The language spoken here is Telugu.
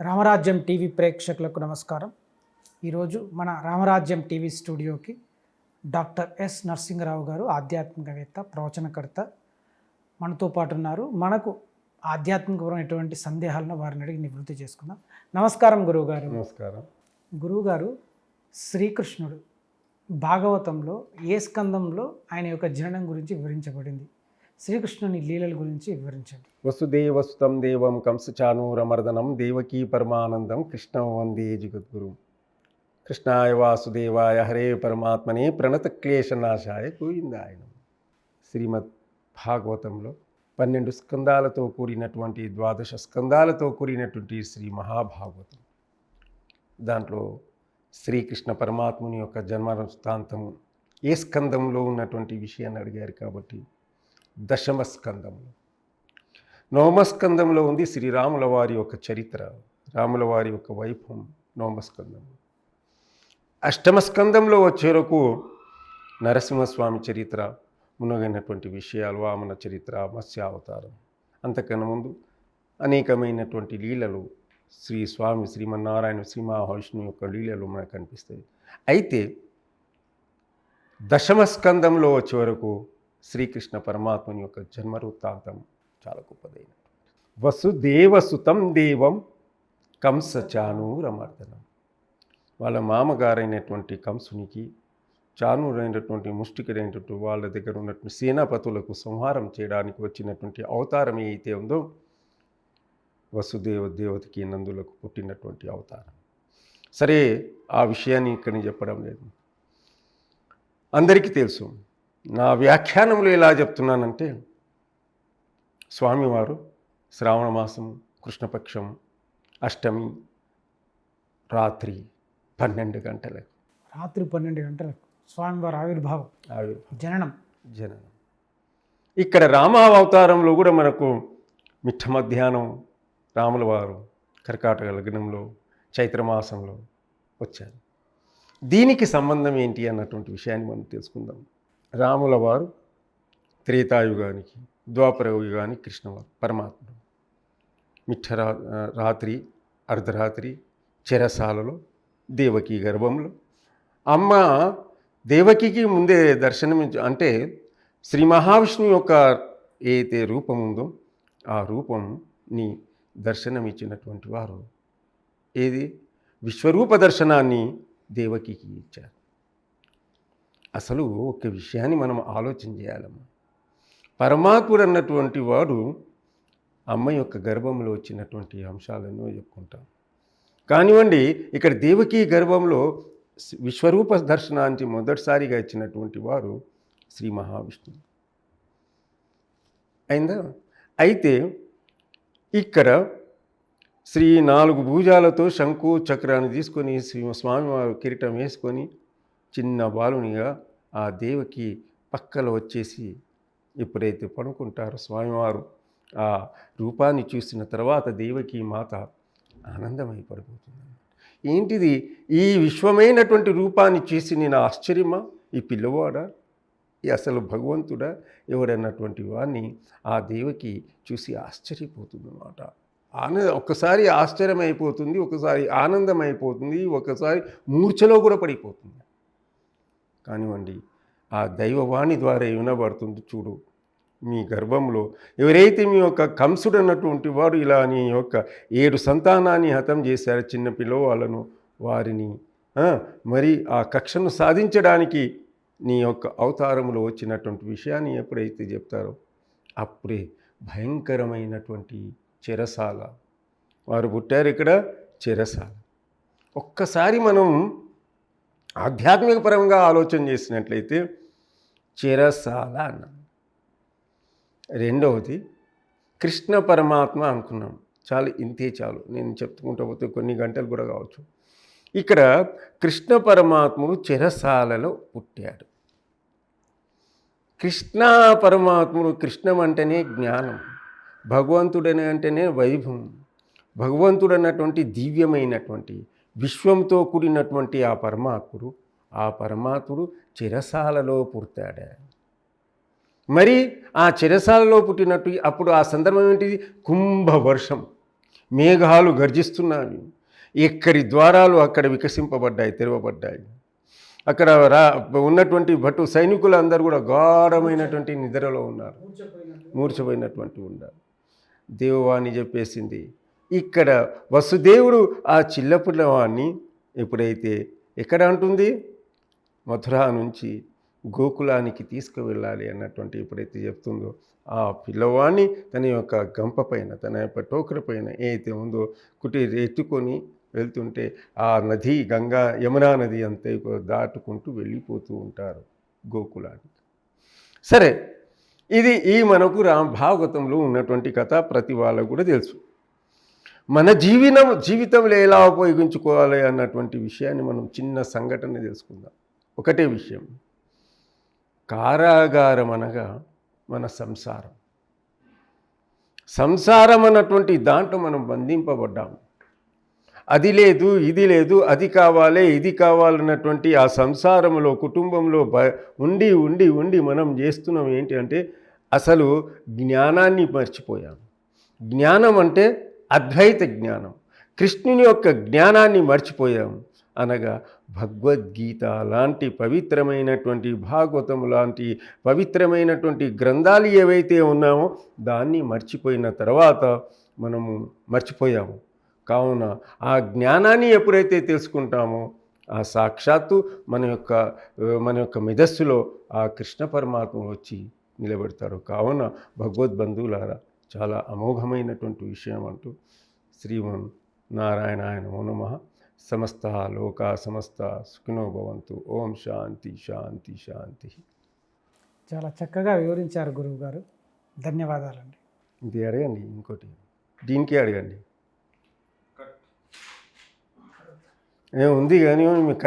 రామరాజ్యం టీవీ ప్రేక్షకులకు నమస్కారం. ఈరోజు మన రామరాజ్యం టీవీ స్టూడియోకి డాక్టర్ ఎస్ నరసింహరావు గారు ఆధ్యాత్మికవేత్త ప్రవచనకర్త మనతో పాటు ఉన్నారు. మనకు ఆధ్యాత్మికపరమైనటువంటి సందేహాలను వారిని అడిగి నివృత్తి చేసుకుందాం. నమస్కారం గురువుగారు. నమస్కారం. గురువుగారు శ్రీకృష్ణుడు భాగవతంలో ఏ స్కందంలో ఆయన యొక్క జననం గురించి వివరించబడింది? శ్రీకృష్ణుని లీలల గురించి వివరించండి. వసుదేవసుతం దేవం కంసచానూరమర్దనం దేవకీ పరమానందం కృష్ణం వందే జగద్గురు. కృష్ణాయ వాసుదేవాయ హరే పరమాత్మనే ప్రణత క్లేశనాశాయ గోవిందాయన శ్రీమద్ భాగవతంలో పన్నెండు స్కందాలతో కూడినటువంటి ద్వాదశ స్కందాలతో కూడినటువంటి శ్రీ మహాభాగవతం. దాంట్లో శ్రీకృష్ణ పరమాత్ముని యొక్క జన్మ వృత్తాంతము ఏ స్కందంలో ఉన్నటువంటి విషయాన్ని అడిగారు కాబట్టి దశమ స్కందంలో నవమ ఉంది శ్రీరాముల వారి యొక్క చరిత్ర రాముల వారి యొక్క వైభవం నవమ అష్టమస్కందంలో అష్టమ వచ్చేరకు నరసింహస్వామి చరిత్ర మునగైనటువంటి విషయాలు వామన చరిత్ర మత్స్యావతారం అంతకన్నా ముందు అనేకమైనటువంటి లీలలు శ్రీ స్వామి శ్రీమన్నారాయణ శ్రీ మహావిష్ణు యొక్క లీలలు మనకు కనిపిస్తాయి. అయితే దశమ స్కందంలో వచ్చే వరకు శ్రీకృష్ణ పరమాత్మని యొక్క జన్మ వృత్తాంతం చాలా గొప్పదైన. వసుదేవసుతం దేవం కంసచానూరమర్దనం వాళ్ళ మామగారైనటువంటి కంసునికి చానూరైనటువంటి ముష్టికరైనటువంటి వాళ్ళ దగ్గర ఉన్నటువంటి సేనాపతులకు సంహారం చేయడానికి వచ్చినటువంటి అవతారం ఏదైతే ఉందో వసుదేవ దేవతకి నందులకు పుట్టినటువంటి అవతారం. సరే ఆ విషయాన్ని ఇక్కడ చెప్పడం లేదు. అందరికీ తెలుసు నా వ్యాఖ్యానంలో ఎలా చెప్తున్నానంటే స్వామివారు శ్రావణ మాసం కృష్ణపక్షం అష్టమి రాత్రి పన్నెండు గంటలకు. రాత్రి పన్నెండు గంటలకు స్వామివారి ఆవిర్భావం ఆవిర్ జననం. జననం. ఇక్కడ రామావతారంలో కూడా మనకు మిట్ట మధ్యాహ్నం రాముల వారు కర్కాటక లగ్నంలో చైత్రమాసంలో వచ్చారు. దీనికి సంబంధం ఏంటి అన్నటువంటి విషయాన్ని మనం తెలుసుకుందాం. రాముల వారు త్రేతాయుగానికి ద్వాపరయుగానికి కృష్ణవారు పరమాత్ముడు. మిఠరా రాత్రి అర్ధరాత్రి చెరసాలలో దేవకి గర్భంలో. అమ్మ దేవకికి ముందే దర్శనం అంటే శ్రీ మహావిష్ణువు యొక్క ఏదైతే రూపం ఉందో ఆ రూపంని దర్శనం ఇచ్చినటువంటి వారు. ఏది? విశ్వరూప దర్శనాన్ని దేవకికి ఇచ్చారు. అసలు ఒక విషయాన్ని మనం ఆలోచన చేయాలమ్మ పరమాత్ముడు అన్నటువంటి వాడు అమ్మ యొక్క గర్భంలో వచ్చినటువంటి అంశాలను చెప్పుకుంటాం. కానివ్వండి ఇక్కడ దేవకీ గర్భంలో విశ్వరూప దర్శనానికి మొదటిసారిగా ఇచ్చినటువంటి వారు శ్రీ మహావిష్ణువు అయిందా? అయితే ఇక్కడ శ్రీ నాలుగు భూజాలతో శంకు చక్రాన్ని తీసుకొని శ్రీ స్వామివారు కిరీటం వేసుకొని చిన్న బాలునిగా ఆ దేవకి పక్కల వచ్చేసి ఎప్పుడైతే పడుకుంటారో స్వామివారు ఆ రూపాన్ని చూసిన తర్వాత దేవకి మాత ఆనందమై పడిపోతుంది ఏంటిది? ఈ విశ్వమైనటువంటి రూపాన్ని చూసి నేను ఆశ్చర్యమా? ఈ పిల్లవాడా? ఈ అసలు భగవంతుడా? ఎవడన్నటువంటి వాడిని ఆ దేవకి చూసి ఆశ్చర్యపోతుందన్నమాట. ఆనంద ఒక్కసారి ఆశ్చర్యమైపోతుంది ఒకసారి ఆనందం అయిపోతుంది ఒకసారి మూర్ఛలో కూడా పడిపోతుంది. కానివ్వండి. ఆ దైవవాణి ద్వారా వినబడుతుంది చూడు. మీ గర్భంలో ఎవరైతే మీ యొక్క కంసుడు అన్నటువంటి వాడు ఇలా నీ యొక్క ఏడు సంతానాన్ని హతం చేశారు చిన్న పిల్లవాళ్ళను వారిని మరి ఆ కక్షను సాధించడానికి నీ యొక్క అవతారంలో వచ్చినటువంటి విషయాన్ని ఎప్పుడైతే చెప్తారో అప్పుడే భయంకరమైనటువంటి చెరసాల. వారు పుట్టారు ఇక్కడ చెరసాల. ఒక్కసారి మనం ఆధ్యాత్మిక పరంగా ఆలోచన చేసినట్లయితే చిరసాల అన్నాం. రెండవది కృష్ణ పరమాత్మ అనుకున్నాం. చాలు ఇంతే చాలు. నేను చెప్పుకుంటూ పోతే కొన్ని గంటలు కూడా కావచ్చు. ఇక్కడ కృష్ణ పరమాత్ముడు చెరసాలలో పుట్టాడు. కృష్ణ పరమాత్ముడు కృష్ణం అంటేనే జ్ఞానం. భగవంతుడని అంటేనే వైభవం. భగవంతుడు అన్నటువంటి దివ్యమైనటువంటి విశ్వంతో కూడినటువంటి ఆ పరమాత్ముడు ఆ పరమాత్ముడు చిరసాలలో పుడతాడు. మరి ఆ చిరసాలలో పుట్టినట్టు అప్పుడు ఆ సందర్భం ఏంటిది కుంభవర్షం. మేఘాలు గర్జిస్తున్నాయి. ఎక్కడి ద్వారాలు అక్కడ వికసింపబడ్డాయి తెరవబడ్డాయి. అక్కడ రా ఉన్నటువంటి భటు సైనికులు అందరూ కూడా గాఢమైనటువంటి నిద్రలో ఉన్నారు. మూర్చపోయినటువంటి ఉన్నారు. దేవవాణి చెప్పేసింది ఇక్కడ వసుదేవుడు ఆ చిల్లపిల్లవాడిని ఎప్పుడైతే ఎక్కడ అంటుంది? మథురా నుంచి గోకులానికి తీసుకువెళ్ళాలి అన్నటువంటి ఎప్పుడైతే చెప్తుందో ఆ పిల్లవాడిని తన యొక్క గంప పైన తన యొక్క టోకర పైన ఏదైతే ఉందో కుటి ఎత్తుకొని వెళ్తుంటే ఆ నది గంగా యమునా నది అంతా దాటుకుంటూ వెళ్ళిపోతూ ఉంటారు గోకులానికి. సరే ఇది ఈ మనకు రా భాగవతంలో ఉన్నటువంటి కథ ప్రతి వాళ్ళకు కూడా తెలుసు. మన జీవనం జీవితంలో ఎలా ఉపయోగించుకోవాలి అన్నటువంటి విషయాన్ని మనం చిన్న సంఘటన తెలుసుకుందాం. ఒకటే విషయం. కారాగారం అనగా మన సంసారం. సంసారం అన్నటువంటి దాంట్లో మనం బంధింపబడ్డాము అది లేదు ఇది లేదు అది కావాలి ఇది కావాలన్నటువంటి ఆ సంసారంలో కుటుంబంలో బ ఉండి ఉండి ఉండి మనం చేస్తున్నాం ఏంటి అంటే అసలు జ్ఞానాన్ని మర్చిపోయాం. జ్ఞానం అంటే అద్వైత జ్ఞానం. కృష్ణుని యొక్క జ్ఞానాన్ని మర్చిపోయాం. అనగా భగవద్గీత లాంటి పవిత్రమైనటువంటి భాగవతం లాంటి పవిత్రమైనటువంటి గ్రంథాలు ఏవైతే ఉన్నామో దాన్ని మర్చిపోయిన తర్వాత మనము మర్చిపోయాము. కావున ఆ జ్ఞానాన్ని ఎప్పుడైతే తెలుసుకుంటామో ఆ సాక్షాత్తు మన యొక్క మన యొక్క మెదస్సులో ఆ కృష్ణ పరమాత్మ వచ్చి నిలబెడతారు. కావున భగవద్బంధువులారా చాలా అమోఘమైనటువంటి విషయం అంటూ శ్రీమన్ నారాయణాయ నమో. నమ సమస్త లోక సమస్త సుఖినో భవంతు. ఓం శాంతి శాంతి శాంతి. చాలా చక్కగా వివరించారు గురువు గారు ధన్యవాదాలండి. ఇది అడగండి ఇంకోటి. దీనికి అడగండి. ఏ ఉంది కానీ మీకు